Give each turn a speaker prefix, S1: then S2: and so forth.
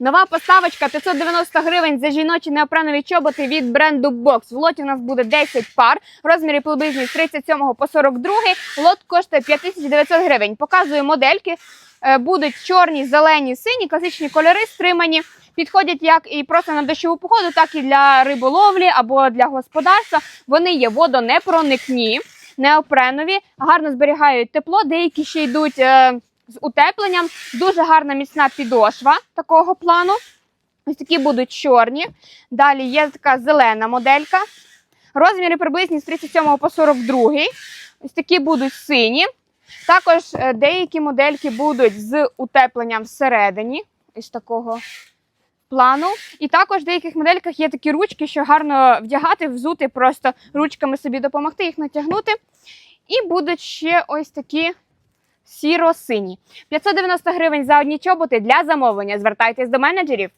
S1: Нова поставочка 590 гривень за жіночі неопренові чоботи від бренду Box. В лоті у нас буде 10 пар, розміри приблизно з 37 по 42. Лот коштує 5900 гривень. Показую модельки. Е, Будуть чорні, зелені, сині, класичні кольори стримані. Підходять як і просто на дощову погоду, так і для риболовлі або для господарства. Вони є водонепроникні, неопренові, гарно зберігають тепло. Деякі ще йдуть е, з утепленням. Дуже гарна міцна підошва такого плану. Ось такі будуть чорні. Далі є така зелена моделька. Розміри приблизні з 37 по 42. Ось такі будуть сині. Також е, деякі модельки будуть з утепленням всередині. Ось такого плану. І також в деяких модельках є такі ручки, що гарно вдягати, взути, просто ручками собі допомогти їх натягнути. І будуть ще ось такі сіро-сині. 590 гривень за одні чоботи для замовлення. Звертайтесь до менеджерів.